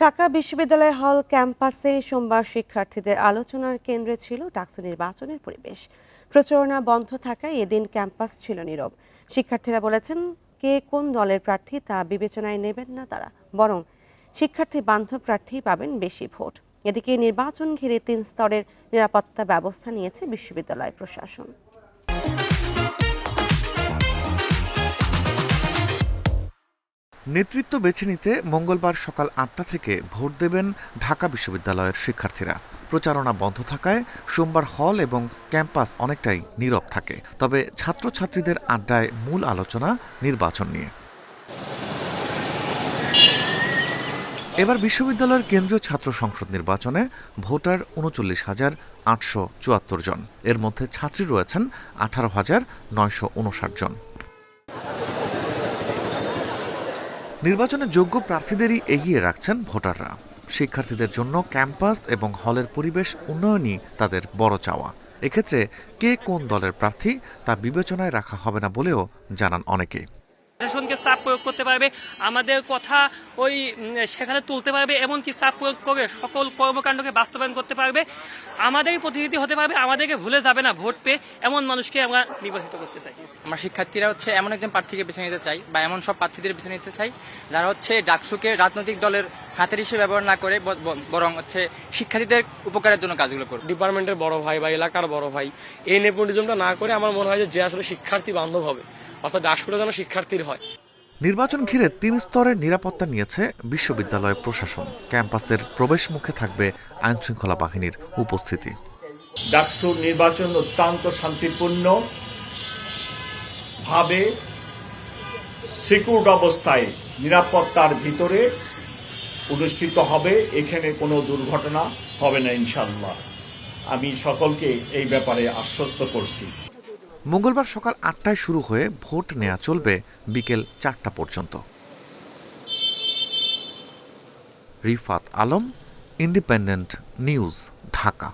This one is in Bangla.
ঢাকা বিশ্ববিদ্যালয় হল ক্যাম্পাসে সোমবার শিক্ষার্থীদের আলোচনার কেন্দ্রে ছিল ডাকসু নির্বাচনের পরিবেশ। প্রচারণা বন্ধ থাকায় এদিন ক্যাম্পাস ছিল নীরব। শিক্ষার্থীরা বলেছেন, কে কোন দলের প্রার্থী তা বিবেচনায় নেবেন না তারা, বরং শিক্ষার্থী বান্ধব প্রার্থী পাবেন বেশি ভোট। এদিকে নির্বাচন ঘিরে তিন স্তরের নিরাপত্তা ব্যবস্থা নিয়েছে বিশ্ববিদ্যালয় প্রশাসন। নেতৃত্ব বেছে নিতে মঙ্গলবার সকাল আটটা থেকে ভোট দেবেন ঢাকা বিশ্ববিদ্যালয়ের শিক্ষার্থীরা। প্রচারণা বন্ধ থাকায় সোমবার হল এবং ক্যাম্পাস অনেকটাই নীরব থাকে। তবে ছাত্রছাত্রীদের আড্ডায় মূল আলোচনা নির্বাচন নিয়ে। এবার বিশ্ববিদ্যালয়ের কেন্দ্রীয় ছাত্র সংসদ নির্বাচনে ভোটার উনচল্লিশ হাজার আটশো চুয়াত্তর জন। এর মধ্যে ছাত্রী রয়েছেন আঠারো হাজার নয়শো উনষাট জন। নির্বাচনে যোগ্য প্রার্থীদেরই এগিয়ে রাখছেন ভোটাররা। শিক্ষার্থীদের জন্য ক্যাম্পাস এবং হলের পরিবেশ উন্নয়নই তাদের বড় চাওয়া। এক্ষেত্রে কে কোন দলের প্রার্থী তা বিবেচনায় রাখা হবে না বলেও জানান অনেকে। প্রশাসনকে চাপ প্রয়োগ করতে পারবে আমাদের কথা ওই সেখানে তুলতে পারবে এমনকি চাপ প্রয়োগ করে সকল কর্মকাণ্ডকে বাস্তবায়ন করতে পারবে। আমাদেরই প্রতিনিধি হতে পারবে আমাদেরকে ভুলে যাবে না ভোট পেয়ে এমন মানুষকে আমরা নির্বাচিত করতে চাই। আমরা শিক্ষার্থীরা হচ্ছে এমন একজন প্রার্থীকে বেছে নিতে চাই বা এমন সব প্রার্থীদের বেছে নিতে চাই যারা হচ্ছে ডাকসুকে রাজনৈতিক দলের হাতের হিসেবে ব্যবহার না করে বরং হচ্ছে শিক্ষার্থীদের উপকারের জন্য কাজগুলো করবে। ডিপার্টমেন্টের বড় ভাই বা এলাকার বড় ভাই এই নেপোটিজমটা না করে আমার মনে হয় যে আসলে শিক্ষার্থী বান্ধব হবে। অর্থাৎ ডাকসুটা যেন শিক্ষার্থীর হয়। নির্বাচন ঘিরে তিন স্তরের নিরাপত্তা নিয়েছে বিশ্ববিদ্যালয় প্রশাসন। ক্যাম্পাসের প্রবেশ মুখে থাকবে আইনশৃঙ্খলা বাহিনীর উপস্থিতি। ডাকসু নির্বাচন অত্যন্ত শান্তিপূর্ণ ভাবে সিকিউরড অবস্থায় নিরাপত্তার ভিতরে অনুষ্ঠিত হবে এখানে কোনো দুর্ঘটনা হবে না ইনশাল্লাহ আমি সকলকে এই ব্যাপারে আশ্বস্ত করছি। মঙ্গলবার সকাল আটটায় শুরু হয়ে ভোট নেওয়া চলবে বিকেল চারটা পর্যন্ত। Rifat Alam, Independent News, Dhaka.